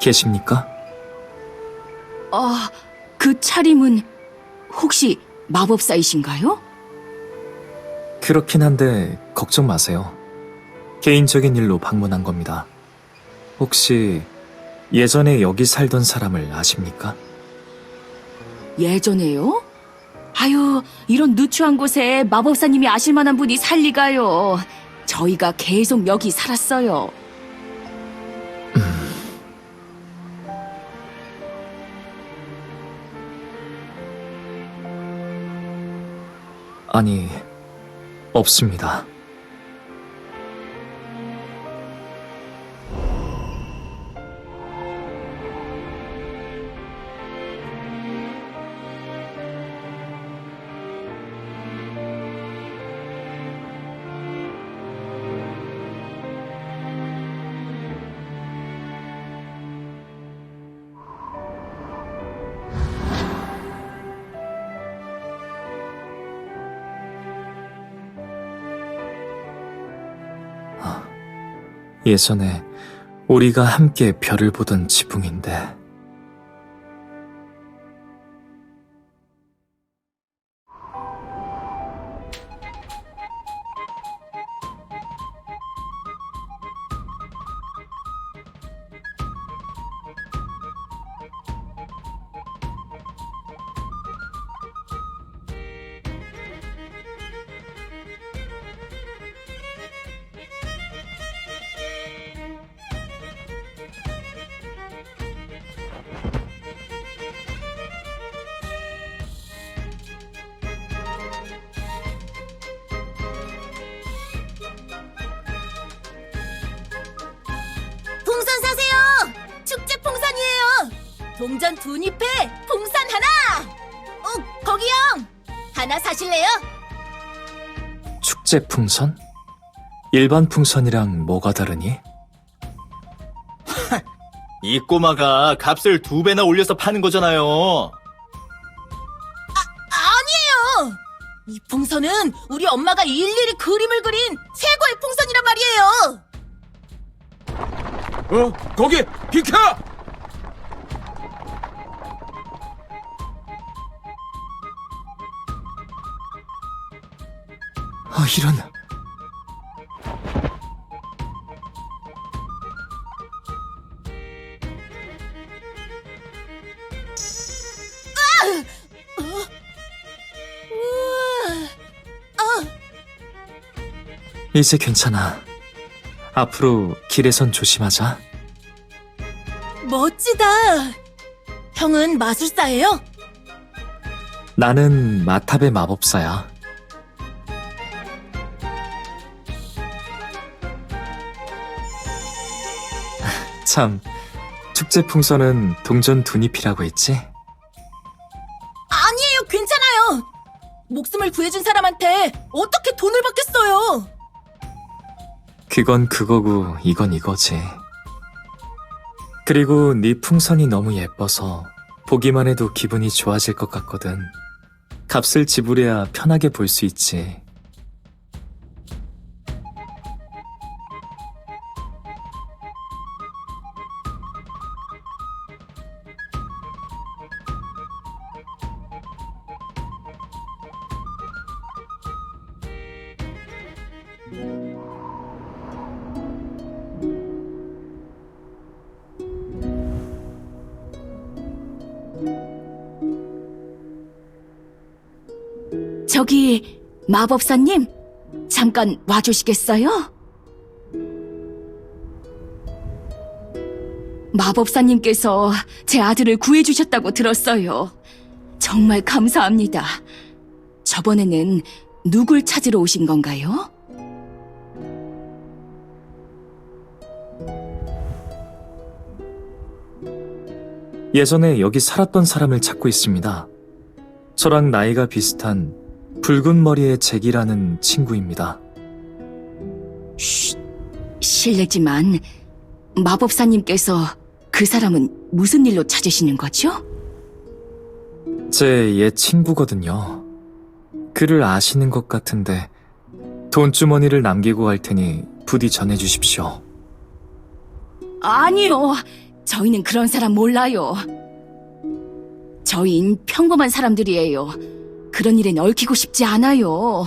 계십니까? 아, 그 차림은 혹시 마법사이신가요? 그렇긴 한데 걱정 마세요. 개인적인 일로 방문한 겁니다. 혹시 예전에 여기 살던 사람을 아십니까? 예전에요? 아유, 이런 누추한 곳에 마법사님이 아실 만한 분이 살 리가요. 저희가 계속 여기 살았어요. 아니, 없습니다. 예전에 우리가 함께 별을 보던 지붕인데 동전 두 잎에 풍선 하나! 어, 거기요! 하나 사실래요? 축제 풍선? 일반 풍선이랑 뭐가 다르니? 이 꼬마가 값을 두 배나 올려서 파는 거잖아요. 아니에요! 이 풍선은 우리 엄마가 일일이 그림을 그린 최고의 풍선이란 말이에요! 어? 거기! 비켜! 아, 이런. 이제 괜찮아. 앞으로 길에선 조심하자. 멋지다! 형은 마술사예요? 나는 마탑의 마법사야. 참, 축제 풍선은 동전 두잎이라고 했지? 아니에요, 괜찮아요! 목숨을 구해준 사람한테 어떻게 돈을 받겠어요! 그건 그거고 이건 이거지. 그리고 네 풍선이 너무 예뻐서 보기만 해도 기분이 좋아질 것 같거든. 값을 지불해야 편하게 볼 수 있지. 저기, 마법사님, 잠깐 와주시겠어요? 마법사님께서 제 아들을 구해주셨다고 들었어요. 정말 감사합니다. 저번에는 누굴 찾으러 오신 건가요? 예전에 여기 살았던 사람을 찾고 있습니다. 저랑 나이가 비슷한 붉은 머리의 잭이라는 친구입니다. 실례지만, 마법사님께서 그 사람은 무슨 일로 찾으시는 거죠? 제 옛 친구거든요. 그를 아시는 것 같은데 돈주머니를 남기고 갈 테니 부디 전해주십시오. 아니요. 저희는 그런 사람 몰라요. 저희는 평범한 사람들이에요. 그런 일엔 얽히고 싶지 않아요.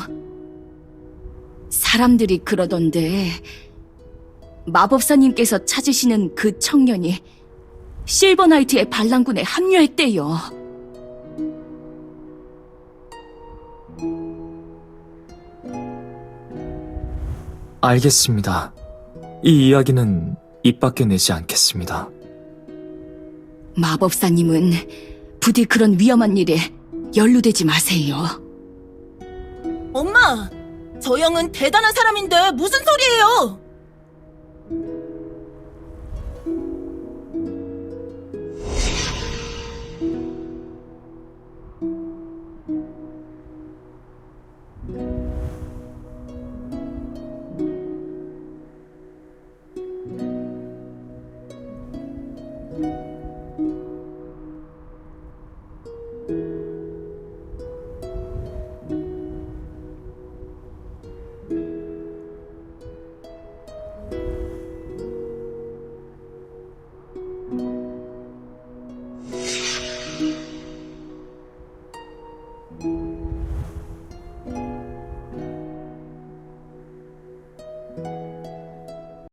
사람들이 그러던데, 마법사님께서 찾으시는 그 청년이 실버나이트의 반란군에 합류했대요. 알겠습니다. 이 이야기는 입 밖에 내지 않겠습니다. 마법사님은 부디 그런 위험한 일에 연루되지 마세요. 엄마, 저 형은 대단한 사람인데 무슨 소리예요?